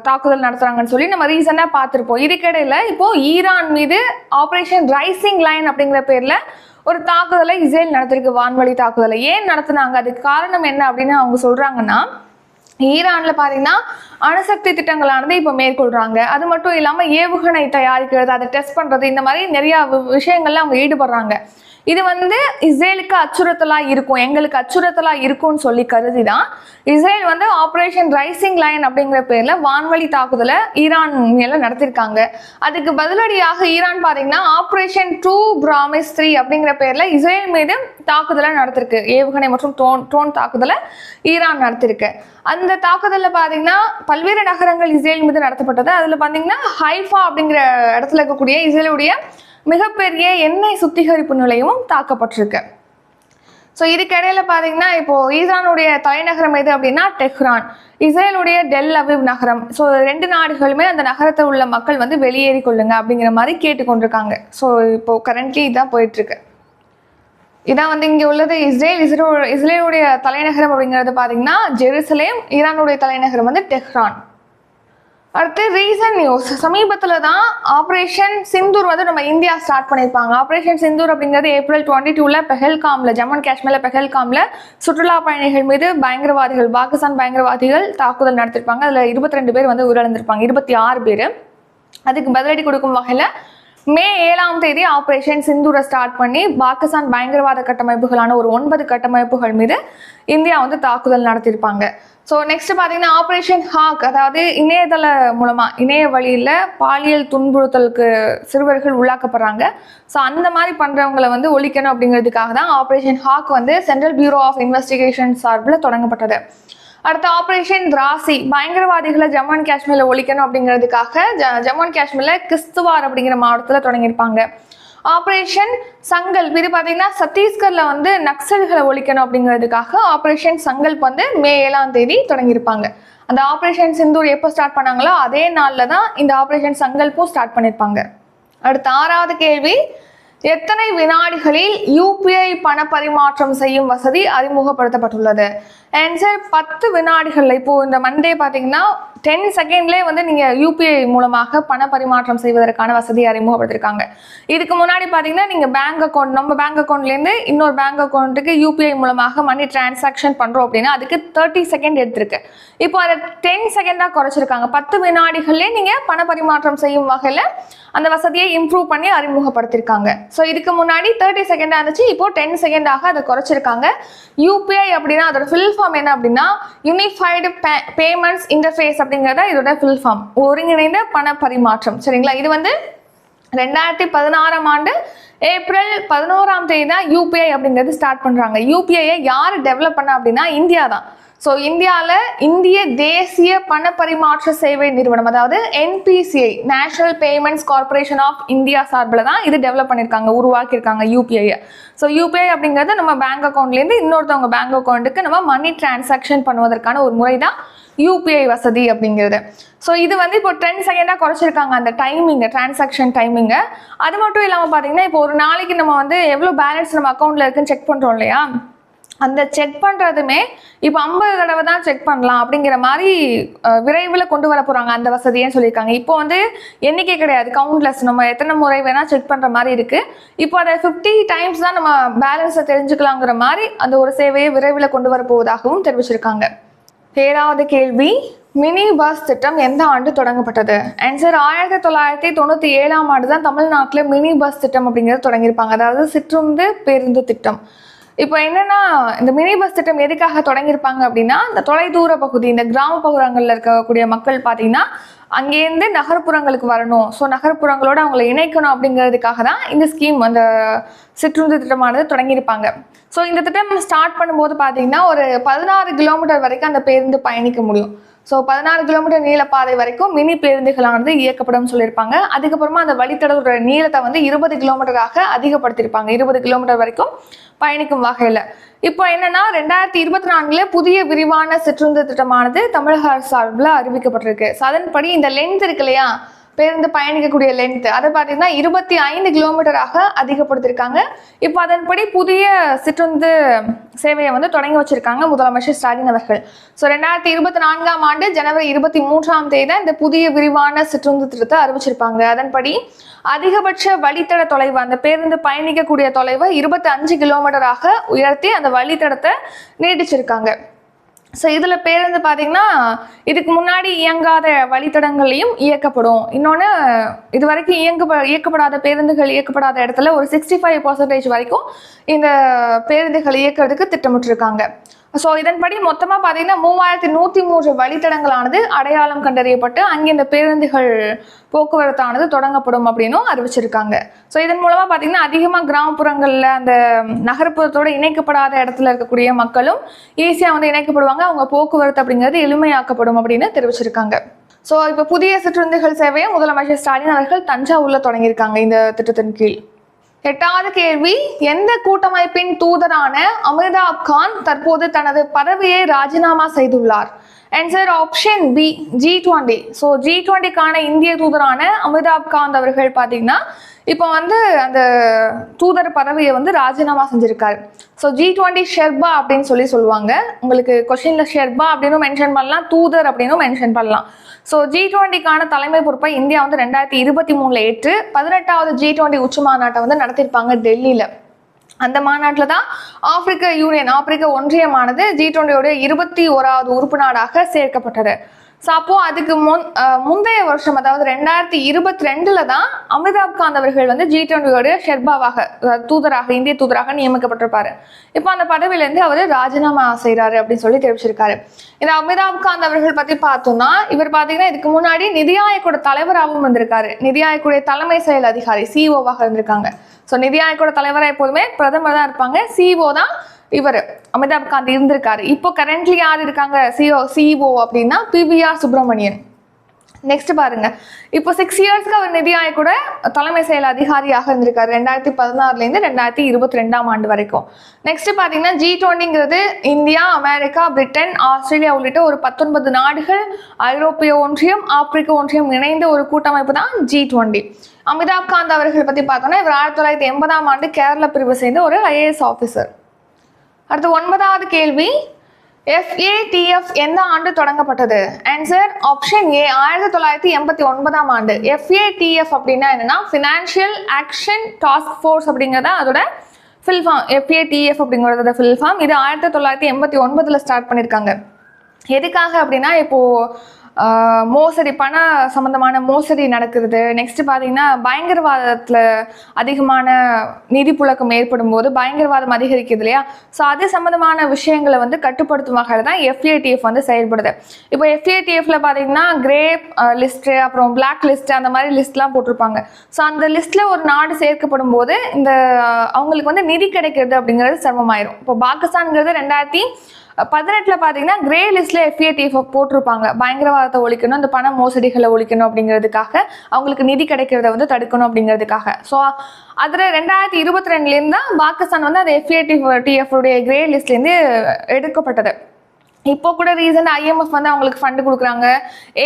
Speaker 1: தாக்குதல் நடத்துகிறாங்கன்னு சொல்லி நம்ம ரீசெண்டாக பார்த்துருப்போம். இதுக்கிடையில் இப்போ ஈரான் மீது ஆப்ரேஷன் ரைசிங் லைன் அப்படிங்கிற பேரில் ஒரு தாக்குதலை இஸ்ரேல் நடத்திருக்கு வான்வழி தாக்குதலை. ஏன் நடத்துனாங்க? அதுக்கு காரணம் என்ன அப்படின்னு அவங்க சொல்கிறாங்கன்னா ஈரானில் பார்த்தீங்கன்னா அணுசக்தி திட்டங்களானது இப்போ மேற்கொள்கிறாங்க அது மட்டும் இல்லாமல் ஏவுகணை தயாரிக்கிறது அதை டெஸ்ட் பண்ணுறது இந்த மாதிரி நிறையா வி- விஷயங்கள்ல அவங்க ஈடுபடுறாங்க. இது வந்து இஸ்ரேலுக்கு அச்சுறுத்தலாக இருக்கும். எங்களுக்கு அச்சுறுத்தலாக இருக்கும்னு சொல்லி கருதி தான் இஸ்ரேல் வந்து ஆப்ரேஷன் ரைசிங் லைன் அப்படிங்கிற பேரில் வான்வழி தாக்குதலை ஈரான் எல்லாம் நடத்தியிருக்காங்க அதுக்கு பதிலடியாக ஈரான் பார்த்தீங்கன்னா ஆப்ரேஷன் டூ பிராமிஸ் த்ரீ அப்படிங்கிற பேரில் இஸ்ரேல் மீது தாக்குதலை நடத்திருக்கு. ஏவுகணை மற்றும் ட்ரோன் ட்ரோன் தாக்குதலை ஈரான் நடத்திருக்கு. அந்த தாக்குதலில் பார்த்தீங்கன்னா பல்வேறு நகரங்கள் இஸ்ரேல் மீது நடத்தப்பட்டது. அதில் பார்த்தீங்கன்னா ஹைஃபா அப்படிங்கிற இடத்துல இருக்கக்கூடிய இஸ்ரேலுடைய மிகப்பெரிய எண்ணெய் சுத்திகரிப்பு நிலையமும் தாக்கப்பட்டிருக்கு. ஸோ இதுக்கிடையில் பார்த்தீங்கன்னா இப்போ ஈரானுடைய தலைநகரம் எது அப்படின்னா டெஹ்ரான். இஸ்ரேலுடைய டெல் அவிவ் நகரம். ஸோ ரெண்டு நாடுகளுமே அந்த நகரத்தில் உள்ள மக்கள் வந்து வெளியேறி கொள்ளுங்க அப்படிங்கிற மாதிரி கேட்டுக்கொண்டிருக்காங்க. ஸோ இப்போ கரண்ட்லி இதான் போயிட்டுருக்கு. இதான் வந்து இங்கே உள்ளது. இஸ்ரேல் இஸ்ரோ இஸ்ரேலுடைய தலைநகரம் அப்படிங்கிறது பார்த்தீங்கன்னா ஜெருசலேம் ஈரானுடைய தலைநகரம் வந்து டெஹ்ரான். அடுத்து ரீசன்ட் நியூஸ் சமீபத்தில் தான் ஆப்ரேஷன் சிந்தூர் வந்து நம்ம இந்தியா ஸ்டார்ட் பண்ணியிருப்பாங்க. ஆப்ரேஷன் சிந்தூர் அப்படிங்கிறது ஏப்ரல் டுவெண்ட்டி டூவில் பெஹல்காமில் ஜம்மு அண்ட் காஷ்மீரில் பெஹல்காமில் சுற்றுலா பயணிகள் மீது பயங்கரவாதிகள் பாகிஸ்தான் பயங்கரவாதிகள் தாக்குதல் நடத்திருப்பாங்க. அதில் இருபத்தி ரெண்டு பேர் வந்து உயிரிழந்திருப்பாங்க. இருபத்தி ஆறு பேர். அதுக்கு பதிலடி கொடுக்கும் வகையில் மே ஏழாம் தேதி ஆபரேஷன் சிந்தூரை ஸ்டார்ட் பண்ணி பாகிஸ்தான் பயங்கரவாத கட்டமைப்புகளான ஒரு ஒன்பது கட்டமைப்புகள் மீது இந்தியா வந்து தாக்குதல் நடத்தியிருப்பாங்க. ஸோ நெக்ஸ்ட் பார்த்தீங்கன்னா ஆப்ரேஷன் ஹாக் அதாவது இணையதள மூலமா இணைய வழியில் பாலியல் துன்புறுத்தலுக்கு சிறுவர்கள் உள்ளாக்கப்படுறாங்க. ஸோ அந்த மாதிரி பண்ணுறவங்களை வந்து ஒழிக்கணும் அப்படிங்கிறதுக்காக தான் ஆப்ரேஷன் ஹாக் வந்து சென்ட்ரல் பியூரோ ஆஃப் இன்வெஸ்டிகேஷன் சார்பில் தொடங்கப்பட்டது. அடுத்த ஆப்ரேஷன் திராசி பயங்கரவாதிகளை ஜம்மு அண்ட் காஷ்மீரில் ஒழிக்கணும் அப்படிங்கிறதுக்காக ஜ- ஜம்மு அண்ட் காஷ்மீரில் கிஸ்துவார் அப்படிங்கிற மாவட்டத்தில் தொடங்கியிருப்பாங்க. ஆப்ரேஷன் சங்கல். இது பார்த்தீங்கன்னா சத்தீஸ்கர்ல வந்து நக்சல்களை ஒழிக்கணும் அப்படிங்கிறதுக்காக ஆப்ரேஷன் சங்கல்ப் வந்து மே ஏழாம் தேதி தொடங்கியிருப்பாங்க. அந்த ஆப்ரேஷன் சிந்தூர் எப்போ ஸ்டார்ட் பண்ணாங்களோ அதே நாளில் தான் இந்த ஆப்ரேஷன் சங்கல்ப்பும் ஸ்டார்ட் பண்ணியிருப்பாங்க. அடுத்த ஆறாவது கேள்வி எத்தனை வினாடிகளில் யூபிஐ பண பரிமாற்றம் செய்யும் வசதி அறிமுகப்படுத்தப்பட்டுள்ளது? ஆன்சர் பத்து வினாடிகளில். இப்போ இந்த மண்டே பார்த்தீங்கன்னா டென் செகண்ட்லேயே வந்து நீங்கள் யூபிஐ மூலமாக பண பரிமாற்றம் செய்வதற்கான வசதியை அறிமுகப்படுத்திருக்காங்க. இதுக்கு முன்னாடி பார்த்தீங்கன்னா நீங்கள் பேங்க் அக்கௌண்ட் நம்ம பேங்க் அக்கௌண்ட்லேருந்து இன்னொரு பேங்க் அக்கௌண்ட்டுக்கு யூபிஐ மூலமாக மணி டிரான்சாக்ஷன் பண்ணுறோம் அப்படின்னா அதுக்கு தேர்ட்டி செகண்ட் எடுத்திருக்கு. இப்போ அதை டென் செகண்டாக குறைச்சிருக்காங்க. பத்து வினாடிகள்லேயே நீங்கள் பண பரிமாற்றம் செய்யும் வகையில் அந்த வசதியை இம்ப்ரூவ் பண்ணி அறிமுகப்படுத்தியிருக்காங்க ஸோ இதுக்கு முன்னாடி தேர்ட்டி செகண்டாக இருந்துச்சு இப்போ டென் செகண்டாக அதை குறைச்சிருக்காங்க. யூபிஐ அப்படின்னா அதோட ஃபில் ஃபார்ம் என்ன அப்படின்னா யூனிஃபைடு பேமெண்ட்ஸ் இன்டர்ஃபேஸ் அப்படிங்கிறத இதோட ஃபில் ஃபார்ம் ஒருங்கிணைந்த பண பரிமாற்றம் சரிங்களா? இது வந்து ரெண்டாயிரத்தி பதினாறாம் ஆண்டு ஏப்ரல் பதினோராம் தேதி தான் யூபிஐ அப்படிங்கிறது ஸ்டார்ட் பண்ணுறாங்க யூபிஐயை யார் டெவலப் பண்ண அப்படின்னா இந்தியா தான். ஸோ இந்தியாவில் இந்திய தேசிய பண பரிமாற்ற சேவை நிறுவனம் அதாவது NPCI national payments corporation of India சார்பில் தான் இது டெவலப் பண்ணியிருக்காங்க உருவாக்கியிருக்காங்க யூபிஐயை ஸோ யூபிஐ அப்படிங்கிறது நம்ம பேங்க் அக்கௌண்ட்லேருந்து இன்னொருத்தவங்க பேங்க் அக்கௌண்ட்டுக்கு நம்ம மணி டிரான்சாக்ஷன் பண்ணுவதற்கான ஒரு முறை தான் யூபிஐ வசதி அப்படிங்கிறது. ஸோ இது வந்து இப்போ டென் செகண்டாக குறைச்சிருக்காங்க அந்த டைமிங்கை டிரான்சாக்ஷன் டைமிங்கை அது மட்டும் இல்லாமல் பார்த்தீங்கன்னா இப்போ ஒரு நாளைக்கு நம்ம வந்து எவ்வளோ பேலன்ஸ் நம்ம அக்கௌண்ட்டில் இருக்குன்னு செக் பண்ணுறோம் இல்லையா? அந்த செக் பண்ணுறதுமே இப்போ ஐம்பது தடவை தான் செக் பண்ணலாம் அப்படிங்கிற மாதிரி விரைவில் கொண்டு வர போகிறாங்க அந்த வசதியேன்னு சொல்லியிருக்காங்க. இப்போ வந்து எண்ணிக்கை கிடையாது கவுண்ட்லெஸ் நம்ம எத்தனை முறை வேணால் செக் பண்ணுற மாதிரி இருக்குது இப்போ அதை ஃபிஃப்டி டைம்ஸ் தான் நம்ம பேலன்ஸை தெரிஞ்சுக்கலாங்கிற மாதிரி அந்த ஒரு சேவையை விரைவில் கொண்டு வர போவதாகவும் தெரிவிச்சிருக்காங்க. ஏழாவது கேள்வி? மினி பஸ் திட்டம் எந்த ஆண்டு தொடங்கப்பட்டது? ஆன்சர் ஆயிரத்தி தொள்ளாயிரத்தி தொண்ணூற்றி ஏழாம் ஆண்டு தான் தமிழ்நாட்டில் மினி பஸ் திட்டம் அப்படிங்கிறது தொடங்கியிருப்பாங்க. அதாவது சிற்றுந்து பேருந்து திட்டம். இப்போ என்னென்னா இந்த மினி பஸ் திட்டம் எதுக்காக தொடங்கியிருப்பாங்க அப்படின்னா இந்த தொலைதூர பகுதி இந்த கிராமப்புறங்களில் இருக்கக்கூடிய மக்கள் பார்த்தீங்கன்னா அங்கேருந்து நகர்ப்புறங்களுக்கு வரணும். ஸோ நகர்ப்புறங்களோட அவங்களை இணைக்கணும் அப்படிங்கிறதுக்காக தான் இந்த ஸ்கீம் அந்த சிற்றுந்து திட்டமானது தொடங்கியிருப்பாங்க. ஸோ இந்த திட்டம் ஸ்டார்ட் பண்ணும்போது பார்த்தீங்கன்னா ஒரு பதினாறு கிலோமீட்டர் வரைக்கும் அந்த பேருந்து பயணிக்க முடியும். ஸோ பதினாறு கிலோமீட்டர் நீளப்பாதை வரைக்கும் மினி பேருந்துகளானது இயக்கப்படும் சொல்லியிருப்பாங்க. அதுக்கப்புறமா அந்த வழித்தடத்தோட நீளத்தை வந்து இருபது கிலோமீட்டராக அதிகப்படுத்தியிருப்பாங்க. இருபது கிலோமீட்டர் வரைக்கும் பயணிக்கும் வகையில். இப்போ என்னன்னா ரெண்டாயிரத்தி இருபத்தி நான்குல புதிய விரிவான சிற்றுந்து திட்டமானது தமிழக அரசு சார்பில் அறிவிக்கப்பட்டிருக்கு. ஸோ அதன்படி இந்த லென்த் இருக்கு இல்லையா? பேருந்து பயணிக்கக்கூடிய லென்த் அதை பார்த்தீங்கன்னா இருபத்தி ஐந்து கிலோமீட்டராக அதிகப்படுத்தியிருக்காங்க இப்போ அதன்படி புதிய சிற்றுந்து சேவையை வந்து தொடங்கி வச்சிருக்காங்க முதலமைச்சர் ஸ்டாலின் அவர்கள். ஸோ ரெண்டாயிரத்தி இருபத்தி நான்காம் ஆண்டு ஜனவரி இருபத்தி மூன்றாம் தேதி தான் இந்த புதிய விரிவான சிற்றுந்து திட்டத்தை அறிவிச்சிருப்பாங்க. அதன்படி அதிகபட்ச வழித்தட தொலைவு அந்த பேருந்து பயணிக்கக்கூடிய தொலைவை இருபத்தி அஞ்சு கிலோமீட்டராக உயர்த்தி அந்த வழித்தடத்தை நீட்டிச்சிருக்காங்க. ஸோ இதில் பேருந்து பார்த்தீங்கன்னா இதுக்கு முன்னாடி இயங்காத வழித்தடங்கள்லையும் இயக்கப்படும். இன்னொன்று இது வரைக்கும் இயங்க இயக்கப்படாத பேருந்துகள் இயக்கப்படாத இடத்துல ஒரு சிக்ஸ்டி ஃபைவ் பர்சன்டேஜ் வரைக்கும் இந்த பேருந்துகள் இயக்கிறதுக்கு திட்டமிட்டிருக்காங்க. ஸோ இதன்படி மொத்தமாக பார்த்தீங்கன்னா மூவாயிரத்தி நூற்றி மூன்று வழித்தடங்களானது அடையாளம் கண்டறியப்பட்டு அங்கே இந்த பேருந்துகள் போக்குவரத்தானது தொடங்கப்படும் அப்படின்னும் அறிவிச்சிருக்காங்க. ஸோ இதன் மூலமாக பார்த்தீங்கன்னா அதிகமாக கிராமப்புறங்களில் அந்த நகர்ப்புறத்தோடு இணைக்கப்படாத இடத்துல இருக்கக்கூடிய மக்களும் ஈஸியாக வந்து இணைக்கப்படுவாங்க. அவங்க போக்குவரத்து அப்படிங்கிறது எளிமையாக்கப்படும் அப்படின்னு தெரிவிச்சிருக்காங்க. ஸோ இப்போ புதிய சிற்றுந்துகள் சேவையை முதலமைச்சர் ஸ்டாலின் அவர்கள் தஞ்சாவூரில் தொடங்கியிருக்காங்க இந்த திட்டத்தின் கீழ். எட்டாவது கேள்வி எந்த கூட்டமைப்பின் தூதரான அமிதாப் கான் தற்போது தனது பதவியை ராஜினாமா செய்துள்ளார்? Answer option B G twenty so G டுவெண்ட்டிக்கான இந்திய தூதரான அமிதாப் காந்த் அவர்கள் பார்த்தீங்கன்னா இப்போ வந்து அந்த தூதர் பதவியை வந்து ராஜினாமா செஞ்சிருக்காரு. ஸோ ஜி டுவெண்ட்டி ஷெர்பா அப்படின்னு சொல்லி சொல்லுவாங்க. உங்களுக்கு கொஷினில் ஷெர்பா அப்படின்னு மென்ஷன் பண்ணலாம். தூதர் அப்படின்னு மென்ஷன் பண்ணலாம். ஸோ ஜி டுவெண்ட்டிக்கான தலைமை பொறுப்பை இந்தியா வந்து ரெண்டாயிரத்தி இருபத்தி மூணில் ஏற்று பதினெட்டாவது ஜி டுவெண்ட்டி உச்சி மாநாட்டை வந்து நடத்தியிருப்பாங்க டெல்லியில். அந்த மாநாட்டில் தான் ஆப்பிரிக்க யூனியன் ஆப்பிரிக்க ஒன்றியமானது ஜி டுவெண்ட்டியோடைய இருபத்தி ஓராவது உறுப்பு நாடாக சேர்க்கப்பட்டது. ஸோ அப்போது அதுக்கு முன் முந்தைய வருஷம் அதாவது ரெண்டாயிரத்தி இருபத்தி ரெண்டில் தான் அமிதாப் காந்த் அவர்கள் வந்து ஜி டுவெண்ட்டியோடைய ஷெர்பாவாக தூதராக இந்திய தூதராக நியமிக்கப்பட்டிருப்பாரு. இப்போ அந்த பதவியிலேருந்து அவர் ராஜினாமா செய்கிறாரு அப்படின்னு சொல்லி தெரிவிச்சிருக்காரு. இந்த அமிதாப் காந்த் அவர்கள் பற்றி பார்த்தோம்னா இவர் பார்த்தீங்கன்னா இதுக்கு முன்னாடி நிதி ஆயோக்கோட தலைவராகவும் வந்திருக்காரு. நிதி ஆயோக்குடைய தலைமை செயல் அதிகாரி சிஓவாக இருந்திருக்காங்க. ஸோ நிதி ஆயோக்கோட தலைவராக எப்போதுமே பிரதமர் தான் இருப்பாங்க சிஓ தான் இவர் அமிதாப் காந்த் இருந்திருக்காரு. இப்போ கரண்ட்லி யார் இருக்காங்க? சிஓ சிஓ அப்படின்னா B V R Subramanian. Next பாருங்க. இப்போ சிக்ஸ் இயர்ஸ்க்கு அவர் நிதி ஆயோக் கூட தலைமை செயல் அதிகாரியாக இருந்திருக்காரு. ரெண்டாயிரத்தி பதினாறுலேருந்து ரெண்டாயிரத்தி இருபத்தி ரெண்டாம் ஆண்டு வரைக்கும். நெக்ஸ்ட் பார்த்தீங்கன்னா ஜி டுவெண்ட்டிங்கிறது இந்தியா அமெரிக்கா பிரிட்டன் ஆஸ்திரேலியா உள்ளிட்ட ஒரு பத்தொன்பது நாடுகள் ஐரோப்பிய ஒன்றியம் ஆப்பிரிக்க ஒன்றியம் இணைந்த ஒரு கூட்டமைப்பு தான் ஜி டுவெண்ட்டி அமிதாப் காந்த் அவர்கள் பற்றி பார்த்தோன்னா இவர் ஆயிரத்தி தொள்ளாயிரத்தி எண்பதாம் ஆண்டு கேரள பிரிவு சேர்ந்த ஒரு ஐஏஎஸ் ஆஃபீஸர் அடுத்து ஒன்பதாவது கேள்வி. எஃப்ஏடிஎஃப் எந்த ஆண்டு தொடங்கப்பட்டது? ஆன்சர் ஆப்ஷன் ஏ ஆயிரத்தி தொள்ளாயிரத்தி எண்பத்தி ஒன்பதாம் ஆண்டு. எஃப்ஏடிஎஃப் அப்படின்னா என்னன்னா ஃபினான்ஷியல் ஆக்ஷன் டாஸ்க் ஃபோர்ஸ் அப்படிங்கிறத அதோட ஃபில் ஃபார்ம் எஃப்ஏடிஎஃப் அப்படிங்கிறத ஃபில் ஃபார்ம் இது ஆயிரத்தி தொள்ளாயிரத்தி எண்பத்தி ஒன்பதில் ஸ்டார்ட் பண்ணியிருக்காங்க எதுக்காக அப்படின்னா இப்போது மோசடி பண சம்பந்தமான மோசடி நடக்கிறது. நெக்ஸ்ட் பார்த்தீங்கன்னா பயங்கரவாதத்தில் அதிகமான நிதி புழக்கம் ஏற்படும் போது பயங்கரவாதம் அதிகரிக்குது இல்லையா? ஸோ அது சம்பந்தமான விஷயங்களை வந்து கட்டுப்படுத்தும் வகையில் தான் எஃப்ஏடிஎஃப் வந்து செயல்படுது. இப்போ எஃப்ஏடிஎஃப்ல பார்த்தீங்கன்னா கிரே லிஸ்ட்டு அப்புறம் பிளாக் லிஸ்ட்டு அந்த மாதிரி லிஸ்ட்லாம் போட்டிருப்பாங்க. ஸோ அந்த லிஸ்ட்டில் ஒரு நாடு சேர்க்கப்படும் போது இந்த அவங்களுக்கு வந்து நிதி கிடைக்கிறது அப்படிங்கிறது சிரமமாயிரும். இப்போ பாகிஸ்தான்ங்கிறது ரெண்டாயிரத்தி பதினெட்டில் பார்த்தீங்கன்னா கிரே லிஸ்ட்டில் எஃப்ஏடிஎஃப் போட்டிருப்பாங்க. பயங்கரவாதத்தை ஒழிக்கணும் அந்த பண மோசடிகளை ஒழிக்கணும் அப்படிங்கிறதுக்காக அவங்களுக்கு நிதி கிடைக்கிறத வந்து தடுக்கணும் அப்படிங்கிறதுக்காக. ஸோ அதில் ரெண்டாயிரத்தி இருபத்தி ரெண்டுலேருந்து தான் பாகிஸ்தான் வந்து அந்த எஃப்ஏடிஎஃப் டிஎஃப் உடைய கிரே லிஸ்ட்லேருந்து எடுக்கப்பட்டது. இப்போ கூட ரீசெண்ட் ஐஎம்எஃப் வந்து அவங்களுக்கு ஃபண்டு கொடுக்குறாங்க.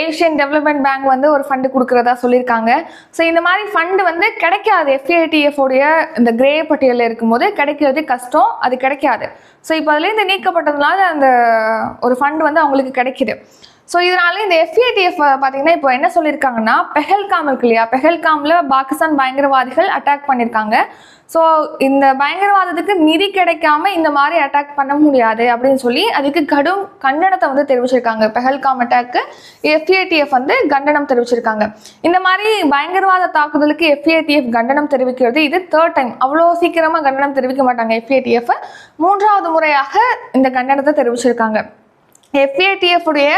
Speaker 1: ஏஷியன் டெவலப்மெண்ட் பேங்க் வந்து ஒரு ஃபண்டு கொடுக்குறதா சொல்லியிருக்காங்க. ஸோ இந்த மாதிரி ஃபண்டு வந்து கிடைக்காது. எஃப்ஏடிஎஃப்டைய இந்த கிரே பட்டியலில் இருக்கும்போது கிடைக்கிறது கஷ்டம் அது கிடைக்காது. ஸோ இப்போ அதுலேருந்து நீக்கப்பட்டதுனால அந்த ஒரு ஃபண்டு வந்து அவங்களுக்கு கிடைக்கிது. ஸோ இதனால இந்த எஃப்ஏடிஎஃப் பார்த்தீங்கன்னா இப்போ என்ன சொல்லியிருக்காங்கன்னா பெஹல்காம் இருக்கு இல்லையா? பெஹல்காமில் பாகிஸ்தான் பயங்கரவாதிகள் அட்டாக் பண்ணியிருக்காங்க ஸோ இந்த பயங்கரவாதத்துக்கு நிதி கிடைக்காம இந்த மாதிரி அட்டாக் பண்ண முடியாது அப்படின்னு சொல்லி அதுக்கு கடும் கண்டனத்தை வந்து தெரிவிச்சிருக்காங்க. பெஹல்காம் அட்டாக்கு எஃப்ஏடிஎஃப் வந்து கண்டனம் தெரிவிச்சிருக்காங்க. இந்த மாதிரி பயங்கரவாத தாக்குதலுக்கு எஃப்ஏடிஎஃப் கண்டனம் தெரிவிக்கிறது இது தேர்ட் டைம் அவ்வளோ சீக்கிரமாக கண்டனம் தெரிவிக்க மாட்டாங்க எஃப்ஏடிஎஃப் மூன்றாவது முறையாக இந்த கண்டனத்தை தெரிவிச்சிருக்காங்க. எஃப்ஏடிஎஃப் உடைய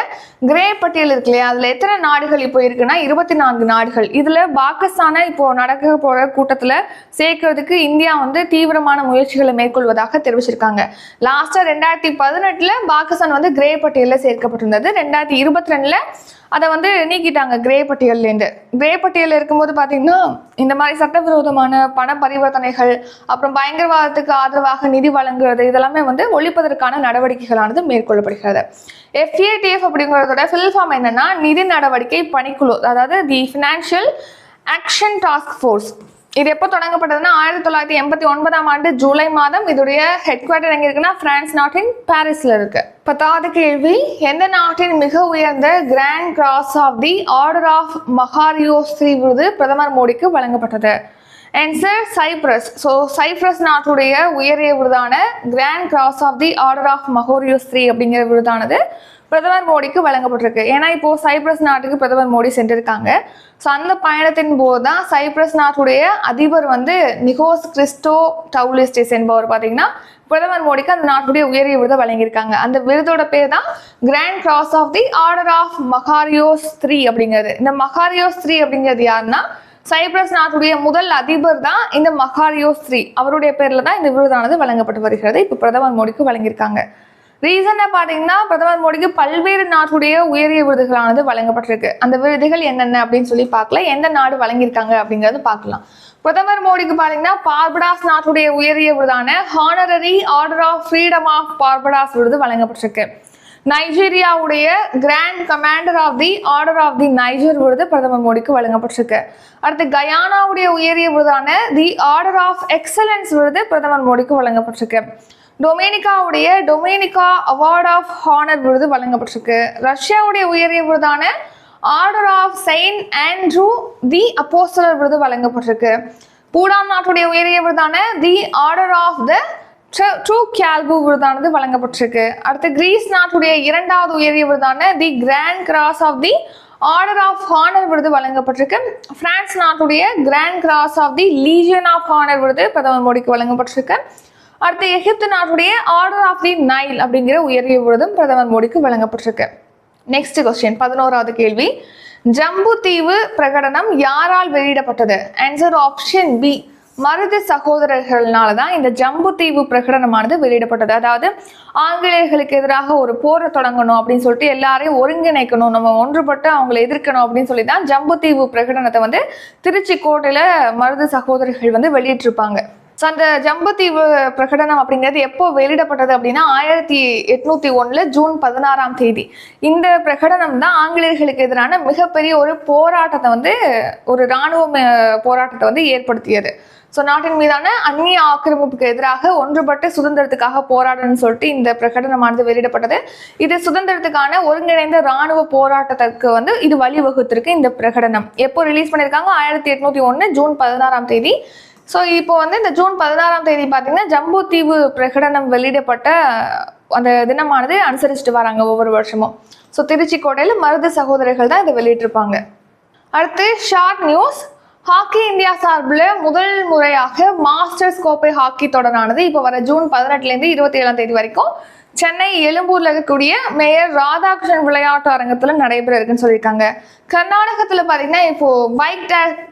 Speaker 1: கிரே பட்டியல் இருக்கு இல்லையா? அதில் எத்தனை நாடுகள் இப்போ இருக்குன்னா இருபத்தி நான்கு நாடுகள். இதில் பாகிஸ்தானை இப்போ நடக்க போகிற கூட்டத்தில் சேர்க்கறதுக்கு இந்தியா வந்து தீவிரமான முயற்சிகளை மேற்கொள்வதாக தெரிவிச்சிருக்காங்க. லாஸ்ட்டாக ரெண்டாயிரத்தி பதினெட்டில் பாகிஸ்தான் வந்து கிரே பட்டியலில் சேர்க்கப்பட்டிருந்தது. ரெண்டாயிரத்தி இருபத்தி ரெண்டில் அதை வந்து நீக்கிட்டாங்க கிரே பட்டியல்லேருந்து கிரே பட்டியலில் இருக்கும்போது பார்த்தீங்கன்னா இந்த மாதிரி சட்டவிரோதமான பண பரிவர்த்தனைகள் அப்புறம் பயங்கரவாதத்துக்கு ஆதரவாக நிதி வழங்குறது இதெல்லாமே வந்து ஒழிப்பதற்கான நடவடிக்கைகளானது மேற்கொள்ளப்படுகிறது. எஃப்ஏடிஎஃப் அப்படிங்கிறதோட ஃபில் ஃபார்ம் என்னன்னா நிதி நடவடிக்கை பணிக்குழு அதாவது the financial action task force இது எப்போ தொடங்கப்பட்டதுன்னா ஆயிரத்தி தொள்ளாயிரத்தி எண்பத்தி ஒன்பதாம் ஆண்டு ஜூலை மாதம். இதோடைய ஹெட் குவார்ட்டர் எங்கே இருக்குன்னா பிரான்ஸ் நாட்டின் பாரிஸில் இருக்குது பத்தாவது கேள்வி எந்த நாட்டின் மிக உயர்ந்த grand cross of the order of Makarios three விருது பிரதமர் மோடிக்கு வழங்கப்பட்டது? ஆன்சர் சைப்ரஸ் ஸோ சைப்ரஸ் நாட்டுடைய உயரிய விருதான grand cross of the order of Makarios three அப்படிங்கிற விருதானது பிரதமர் மோடிக்கு வழங்கப்பட்டிருக்கு. ஏன்னா இப்போ சைப்ரஸ் நாட்டுக்கு பிரதமர் மோடி சென்றிருக்காங்க. ஸோ அந்த பயணத்தின் போது தான் சைப்ரஸ் நாட்டுடைய அதிபர் வந்து நிகோஸ் கிறிஸ்டோ டவுலிஸ்டிஸ் என்பவர் பார்த்தீங்கன்னா பிரதமர் மோடிக்கு அந்த நாட்டுடைய உயரிய விருதை வழங்கியிருக்காங்க. அந்த விருதோட பேர் தான் grand cross of the order of Makarios three அப்படிங்கிறது. இந்த மகாரியோஸ் த்ரீ அப்படிங்கிறது யாருன்னா சைப்ரஸ் நாட்டுடைய முதல் அதிபர் தான் இந்த மகாரியோஸ் த்ரீ அவருடைய பேர்ல தான் இந்த விருதானது வழங்கப்பட்டு வருகிறது. இப்போ பிரதமர் மோடிக்கு வழங்கியிருக்காங்க. ரீசனாக பார்த்தீங்கன்னா பிரதமர் மோடிக்கு பல்வேறு நாட்டுடைய உயரிய விருதுகளானது வழங்கப்பட்டிருக்கு. அந்த விருதுகள் என்னென்ன அப்படின்னு சொல்லி பார்க்கல. எந்த நாடு வழங்கியிருக்காங்க அப்படிங்கிறது பார்க்கலாம். பிரதமர் மோடிக்கு பாத்தீங்கன்னா பார்படாஸ் நாட்டுடைய உயரிய விருதான honorary order of freedom of Barbados விருது வழங்கப்பட்டிருக்கு. நைஜீரியாவுடைய grand commander of the order of the Niger விருது பிரதமர் மோடிக்கு வழங்கப்பட்டிருக்கு. அடுத்து கயானாவுடைய உயரிய விருதான தி ஆர்டர் ஆஃப் எக்ஸலன்ஸ் விருது பிரதமர் மோடிக்கு வழங்கப்பட்டிருக்கு. டொமினிகாவுடைய டொமினிகா அவார்ட் ஆஃப் ஹானர் விருது வழங்கப்பட்டிருக்கு. ரஷ்யாவுடைய உயரிய விருதான order of Saint Andrew the apostle விருது வழங்கப்பட்டிருக்கு. பூடான் நாட்டுடைய உயரிய விருதான the order of the Druk Gyalpo விருதானது வழங்கப்பட்டிருக்கு. அடுத்து கிரீஸ் நாட்டுடைய இரண்டாவது உயரிய விருதான the grand cross of the order of honour விருது வழங்கப்பட்டிருக்கு. பிரான்ஸ் நாட்டுடைய grand cross of the legion of honour விருது பிரதமர் மோடிக்கு வழங்கப்பட்டிருக்கு. அடுத்து எகிப்து நாட்டுடைய ஆர்டர் ஆஃப் தி நைல் அப்படிங்கிற உயரிய விருதும் பிரதமர் மோடிக்கு வழங்கப்பட்டிருக்கு. நெக்ஸ்ட் கொஸ்டின் பதினோராவது கேள்வி. ஜம்பு தீவு பிரகடனம் யாரால் வெளியிடப்பட்டது? ஆன்சர் ஆப்ஷன் பி மருது சகோதரர்கள்னால தான் இந்த ஜம்பு தீவு பிரகடனமானது வெளியிடப்பட்டது. அதாவது ஆங்கிலேயர்களுக்கு எதிராக ஒரு போரை தொடங்கணும் அப்படின்னு சொல்லிட்டு எல்லாரையும் ஒருங்கிணைக்கணும் நம்ம ஒன்றுபட்டு அவங்களை எதிர்க்கணும் அப்படின்னு சொல்லி தான் ஜம்பு தீவு பிரகடனத்தை வந்து திருச்சி கோட்டையில் மருது சகோதரர்கள் வந்து வெளியிட்டிருப்பாங்க. ஸோ அந்த ஜம்புத்தீவு பிரகடனம் அப்படிங்கிறது எப்போ வெளியிடப்பட்டது அப்படின்னா ஆயிரத்தி எட்நூத்தி ஒன்றில் ஜூன் பதினாறாம் தேதி. இந்த பிரகடனம் தான் ஆங்கிலேயர்களுக்கு எதிரான மிகப்பெரிய ஒரு போராட்டத்தை வந்து ஒரு இராணுவ போராட்டத்தை வந்து ஏற்படுத்தியது. ஸோ நாட்டின் மீதான அந்நிய ஆக்கிரமிப்புக்கு எதிராக ஒன்றுபட்டு சுதந்திரத்துக்காக போராடணும்னு சொல்லிட்டு இந்த பிரகடனமானது வெளியிடப்பட்டது. இது சுதந்திரத்துக்கான ஒருங்கிணைந்த இராணுவ போராட்டத்துக்கு வந்து இது வழிவகுத்திருக்கு இந்த பிரகடனம். எப்போ ரிலீஸ் பண்ணியிருக்காங்க? ஆயிரத்தி எட்நூத்தி ஒன்று ஜூன் பதினாறாம் தேதி. ஸோ இப்போ வந்து இந்த ஜூன் பதினாறாம் தேதி பார்த்தீங்கன்னா ஜம்பு தீவு பிரகடனம் வெளியிடப்பட்ட அந்த தினமானது அனுசரிச்சுட்டு வராங்க ஒவ்வொரு வருஷமும். ஸோ திருச்சி கோட்டையில் மருது சகோதரிகள் தான் இதை வெளியிட்டிருப்பாங்க. அடுத்து ஷார்ட் நியூஸ். ஹாக்கி இந்தியா சார்பில் முதல் முறையாக மாஸ்டர்ஸ் கோப்பை ஹாக்கி தொடரானது இப்போ வர ஜூன் பதினெட்டுலேருந்து இருபத்தி ஏழாம் தேதி வரைக்கும். சென்னை எழும்பூர்ல இருக்கக்கூடிய மேயர் ராதாகிருஷ்ணன் விளையாட்டு அரங்கத்துல நடைபெற இருக்குன்னு சொல்லியிருக்காங்க. கர்நாடகத்துல பாத்தீங்கன்னா இப்போ பைக்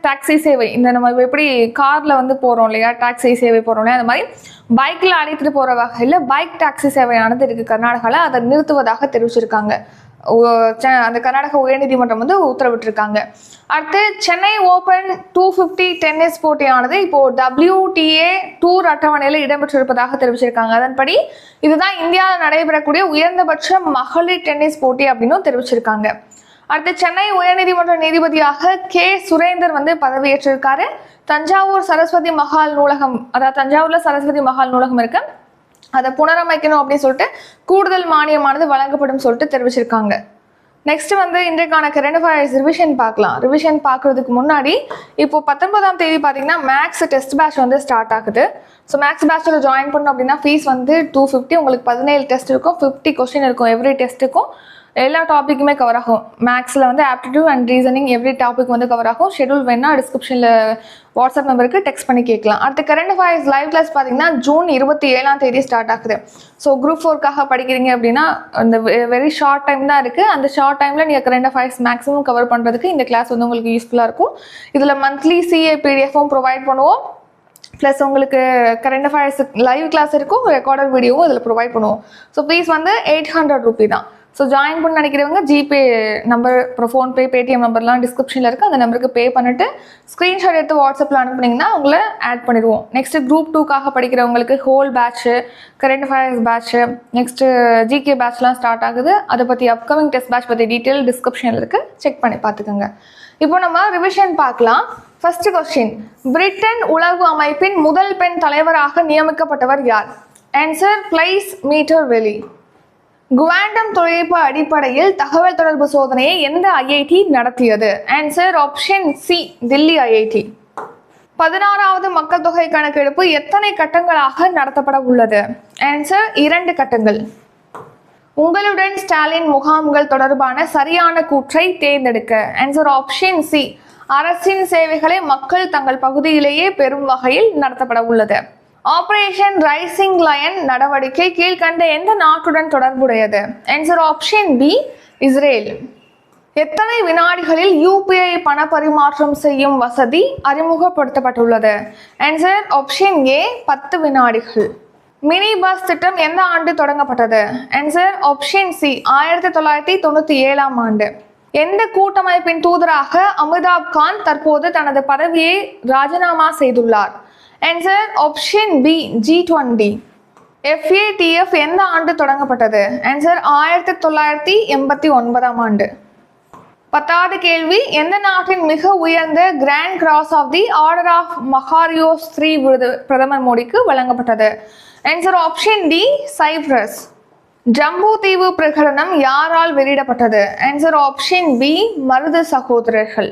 Speaker 1: டாக்ஸி சேவை இந்த நம்ம எப்படி கார்ல வந்து போறோம் இல்லையா டாக்ஸி சேவை போறோம் இல்லையா அந்த மாதிரி பைக்ல அழைத்துட்டு போற வகையில பைக் டாக்ஸி சேவையானது இருக்கு கர்நாடகால அதை நிறுத்துவதாக தெரிவிச்சிருக்காங்க. அந்த கர்நாடக உயர்நீதிமன்றம் வந்து உத்தரவிட்டிருக்காங்க. அடுத்து Chennai open two fifty tennis போட்டியானது இப்போ டபிள்யூடிஏ டூர் அட்டவணையில் இடம்பெற்றிருப்பதாக தெரிவிச்சிருக்காங்க. அதன்படி இதுதான் இந்தியாவில் நடைபெறக்கூடிய உயர்ந்தபட்ச மகளிர் டென்னிஸ் போட்டி அப்படின்னும் தெரிவிச்சிருக்காங்க. அடுத்து சென்னை உயர்நீதிமன்ற நீதிபதியாக கே. சுரேந்தர் வந்து பதவியேற்றிருக்காரு. தஞ்சாவூர் சரஸ்வதி மகால் நூலகம் அதாவது தஞ்சாவூர்ல சரஸ்வதி மகால் நூலகம் இருக்கு. அதை புனரமைக்கணும் அப்படின்னு சொல்லிட்டு கூடுதல் மானியமானது வழங்கப்படும் சொல்லிட்டு தெரிவிச்சிருக்காங்க. நெக்ஸ்ட் வந்து இன்றைக்கான கரண்ட் அஃபேர்ஸ் ரிவிஷன் பார்க்கலாம். ரிவிஷன் பார்க்கறதுக்கு முன்னாடி இப்போ பத்தொன்பதாம் தேதி பார்த்தீங்கன்னா மேக்ஸ் டெஸ்ட் பேட்ச் வந்து ஸ்டார்ட் ஆகுது. ஸோ மேக்ஸ் பேட்சில் ஜாயின் பண்ணோம் அப்படின்னா ஃபீஸ் வந்து டூ ஃபிஃப்டி உங்களுக்கு பதினேழு டெஸ்ட் இருக்கும் ஃபிஃப்டி கொஸ்டின் இருக்கும் எவ்ரி டெஸ்ட்டுக்கும் எல்லா டாப்பிக்குமே கவர் ஆகும். மேக்ஸில் வந்து aptitude and reasoning every topic வந்து கவர் ஆகும். ஷெடியூல் வேணால் டிஸ்கிரிப்ஷனில் வாட்ஸ்அப் நம்பருக்கு டெக்ஸ்ட் பண்ணி கேட்கலாம். அடுத்து கரண்ட் அஃபேர்ஸ் லைவ் கிளாஸ் பார்த்தீங்கன்னா ஜூன் இருபத்தி ஏழாம் தேதி ஸ்டார்ட் ஆகுது. ஸோ குரூப் ஃபோர்க்காக படிக்கிறீங்க அப்படின்னா அந்த வெரி ஷார்ட் டைம் தான் இருக்குது அந்த ஷார்ட் டைமில் நீங்கள் கரண்ட் அஃபேர்ஸ் மேக்ஸிமம் கவர் பண்ணுறதுக்கு இந்த கிளாஸ் வந்து உங்களுக்கு யூஸ்ஃபுல்லாக இருக்கும். இதில் மந்த்லி சிஏ பிடிஎஃபும் ப்ரொவைட் பண்ணுவோம். ப்ளஸ் உங்களுக்கு கரண்ட் அஃபேர்ஸ் லைவ் கிளாஸ் இருக்கும். ரெக்கார்டட் வீடியோவும் இதில் ப்ரொவைட் பண்ணுவோம். ஸோ ஃபீஸ் வந்து எயிட் ஹண்ட்ரட் ருபி தான். ஸோ ஜாயின் பண்ண நினைக்கிறவங்க ஜிபே நம்பர் அப்புறம் ஃபோன்பே பேடிஎம் நம்பர்லாம் டிஸ்கிரிப்ஷனில் இருக்குது அந்த நம்பருக்கு பே பண்ணிட்டு ஸ்க்ரீன்ஷாட் எடுத்து வாட்ஸ்அப்பில் அனுப்புனீங்கன்னா உங்களை ஆட் பண்ணிடுவோம். நெக்ஸ்ட்டு குரூப் டூக்காக படிக்கிறவங்களுக்கு whole batch current affairs batch next GK பேட்ச்லாம் start ஆகுது. அதை பற்றி அப்கமிங் டெஸ்ட் பேட்ச் பற்றி டீட்டெயில் டிஸ்கிரிப்ஷனில் இருக்குது செக் பண்ணி பார்த்துக்கோங்க. இப்போ நம்ம ரிவிஷன் பார்க்கலாம். ஃபர்ஸ்ட் கொஸ்டின் பிரிட்டன் உளவு அமைப்பின் முதல் பெண் தலைவராக நியமிக்கப்பட்டவர் யார்? Answer Blaise Metreweli quantum தொழில்நுட்ப அடிப்படையில் தகவல் தொடர்பு சோதனையை எந்த ஐஐடி நடத்தியது? Answer option C Delhi IIT பதினாறாவது மக்கள் தொகை கணக்கெடுப்பு எத்தனை கட்டங்களாக நடத்தப்பட உள்ளது? ஆன்சர் இரண்டு கட்டங்கள். உங்களுடன் ஸ்டாலின் முகாம்கள் தொடர்பான சரியான கூற்றை தேர்ந்தெடுக்க. ஆன்சர் ஆப்ஷன் சி அரசின் சேவைகளை மக்கள் தங்கள் பகுதியிலேயே பெறும் வகையில் நடத்தப்பட உள்ளது. ஆபரேஷன் ரைசிங் லயன் நடவடிக்கை கீழ்கண்ட எந்த நாட்டுடன் தொடர்புடையது? ஆன்சர் ஆப்ஷன் பி இஸ்ரேல் எத்தனை வினாடிகளில் யூபிஐ பண பரிமாற்றம் செய்யும் வசதி அறிமுகப்படுத்தப்பட்டுள்ளது? ஆன்சர் ஆப்ஷன் ஏ பத்து வினாடிகள். மினி பஸ் திட்டம் எந்த ஆண்டு தொடங்கப்பட்டது? ஆன்சர் ஆப்ஷன் சி ஆயிரத்தி தொள்ளாயிரத்தி தொண்ணூற்றி ஏழாம் ஆண்டு. எந்த கூட்டமைப்பின் தூதராக அமிதாப் கான் தற்போது தனது பதவியை ராஜினாமா செய்துள்ளார்? Answer option B G twenty FATF எந்த ஆண்டு தொடங்கப்பட்டது? ஆன்சர் ஆயிரத்தி தொள்ளாயிரத்தி எண்பத்தி ஒன்பதாம் ஆண்டு. பத்தாவது கேள்வி எந்த நாட்டின் மிக உயர்ந்த grand cross of the order of Makarios three விருது பிரதமர் மோடிக்கு வழங்கப்பட்டது. Answer option D Cyprus Jambu தீவு பிரகடனம் யாரால் வெளியிடப்பட்டது? ஆன்சர் ஆப்ஷன் பி மருது சகோதரர்கள்.